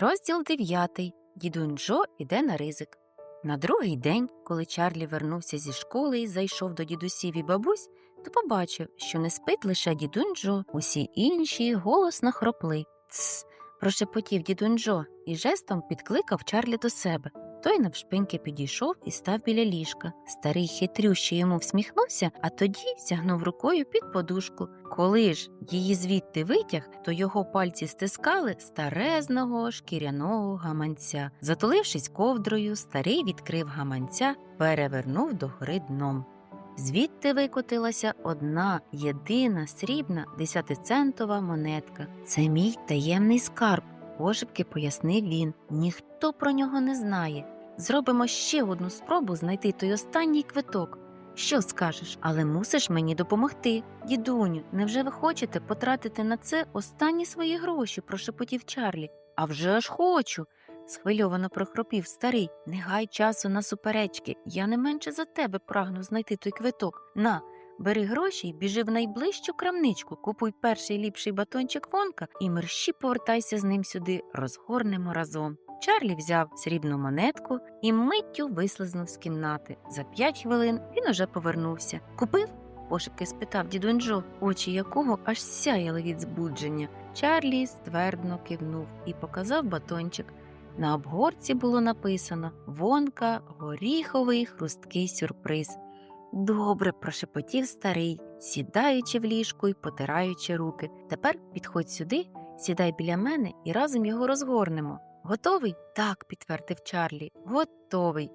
Розділ дев'ятий. Дідунь Джо іде на ризик. На другий день, коли Чарлі вернувся зі школи і зайшов до дідусів і бабусь, то побачив, що не спить лише дідунь Джо, усі інші голосно хропли. Тс. прошепотів дідунь Джо і жестом підкликав Чарлі до себе. Той навшпиньки підійшов і став біля ліжка. Старий хитрющий йому всміхнувся, а тоді сягнув рукою під подушку. Коли ж її звідти витяг, то його пальці стискали старезного шкіряного гаманця. Затулившись ковдрою, старий відкрив гаманця, перевернув догори дном. Звідти викотилася одна єдина срібна десятицентова монетка. Це мій таємний скарб, пошепки пояснив він. Ніхто про нього не знає. Зробимо ще одну спробу знайти той останній квиток. Що скажеш, але мусиш мені допомогти. Дідуню, невже ви хочете потратити на це останні свої гроші? прошепотів Чарлі. А вже ж хочу. схвильовано прохропів старий. Не гай часу на суперечки. Я не менше за тебе прагну знайти той квиток. На, бери гроші й біжи в найближчу крамничку, купуй перший ліпший батончик вонка і мерщі повертайся з ним сюди, розгорнемо разом. Чарлі взяв срібну монетку і миттю вислизнув з кімнати. За п'ять хвилин він уже повернувся. Купив? пошепки спитав дідунь очі якого аж сяяли від збудження. Чарлі ствердно кивнув і показав батончик. На обгорці було написано Вонка, горіховий хрусткий сюрприз. Добре, прошепотів старий, сідаючи в ліжку і потираючи руки. Тепер підходь сюди, сідай біля мене і разом його розгорнемо. Готовий? Так, підтвердив Чарлі. Готовий.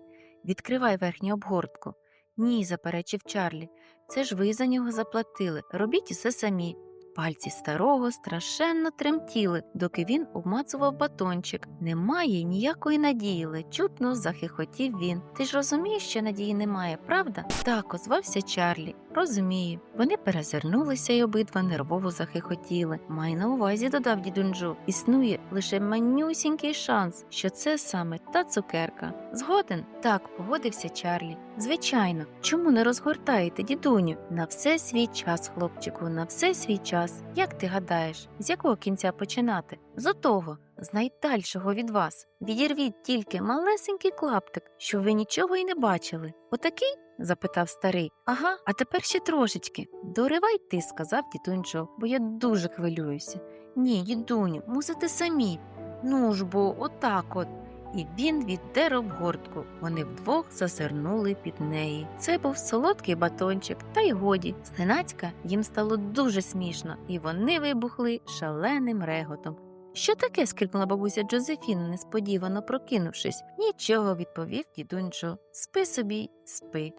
Відкривай верхню обгортку. Ні, заперечив Чарлі. Це ж ви за нього заплатили. Робіть усе самі. Пальці старого страшенно тремтіли, доки він обмацував батончик. Немає ніякої надії, ледь чутно захихотів він. Ти ж розумієш, що надії немає, правда? Так, озвався Чарлі. Розумію. Вони перезирнулися і обидва нервово захихотіли. Май на увазі, додав дідунджу. Існує лише манюсінький шанс, що це саме та цукерка. Згоден? Так, погодився Чарлі. Звичайно, чому не розгортаєте, дідуню? На все свій час, хлопчику, на все свій час. Як ти гадаєш, з якого кінця починати? З отого, з найдальшого від вас. Відірвіть тільки малесенький клаптик, щоб ви нічого й не бачили. Отакий? запитав старий. Ага, а тепер ще трошечки. Доривай ти, сказав дідунчо, бо я дуже хвилююся. Ні, дідуню, мусите самі. Ну ж бо, отак от. І він віддер обгортку. Вони вдвох засирнули під неї. Це був солодкий батончик, та й годі. Зненацька їм стало дуже смішно, і вони вибухли шаленим реготом. Що таке? скрикнула бабуся Джозефіна, несподівано прокинувшись. Нічого, відповів дідунчо. Спи собі, спи.